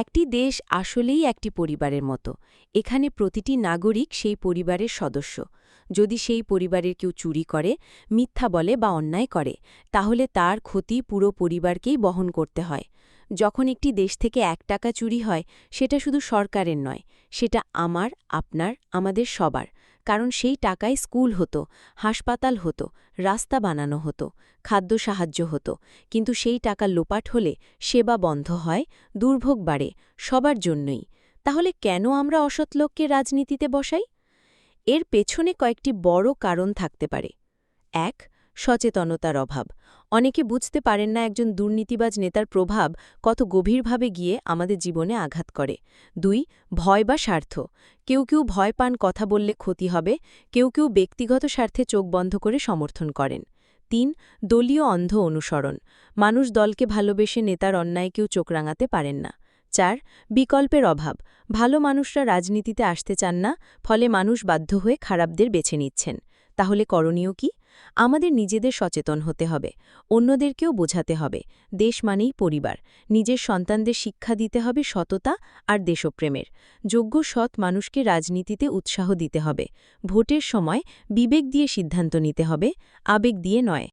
একটি দেশ আসলেই একটি পরিবারের মতো। এখানে প্রতিটি নাগরিক সেই পরিবারের সদস্য। যদি সেই পরিবারের কেউ চুরি করে, মিথ্যা বলে বা অন্যায় করে, তাহলে তার ক্ষতি পুরো পরিবারকেই বহন করতে হয়। যখন একটি দেশ থেকে এক টাকা চুরি হয়, সেটা শুধু সরকারের নয়, সেটা আমার, আপনার, আমাদের সবার। কারণ সেই টাকায় স্কুল হতো, হাসপাতাল হতো, রাস্তা বানানো হতো, খাদ্য সাহায্য হতো। কিন্তু সেই টাকা লোপাট হলে সেবা বন্ধ হয়, দুর্ভোগ বাড়ে সবার জন্যই। তাহলে কেন আমরা অসৎ লোককে রাজনীতিতে বসাই? এর পেছনে কয়েকটি বড় কারণ থাকতে পারে। এক, সচেতনতার অভাব। অনেকে বুঝতে পারেন না একজন দুর্নীতিবাজ নেতার প্রভাব কত গভীরভাবে গিয়ে আমাদের জীবনে আঘাত করে। দুই, ভয় বা স্বার্থ। কেউ কেউ ভয় পান কথা বললে ক্ষতি হবে, কেউ কেউ ব্যক্তিগত স্বার্থে চোখ বন্ধ করে সমর্থন করেন। তিন, দলীয় অন্ধ অনুসরণ। মানুষ দলকে ভালোবেসে নেতার অন্যায় কেউ চোখ রাঙাতে পারেন না। চার, বিকল্পের অভাব। ভালো মানুষরা রাজনীতিতে আসতে চান না, ফলে মানুষ বাধ্য হয়ে খারাপদের বেছে নিচ্ছেন। তাহলে করণীয় কি? আমাদের নিজেদের সচেতন হতে হবে, অন্যদেরকেও বোঝাতে হবে। দেশ মানেই পরিবার। নিজের সন্তানদের শিক্ষা দিতে হবে সততা আর দেশপ্রেমের। যোগ্য সৎ মানুষকে রাজনীতিতে উৎসাহ দিতে হবে। ভোটের সময় বিবেক দিয়ে সিদ্ধান্ত নিতে হবে, আবেগ দিয়ে নয়।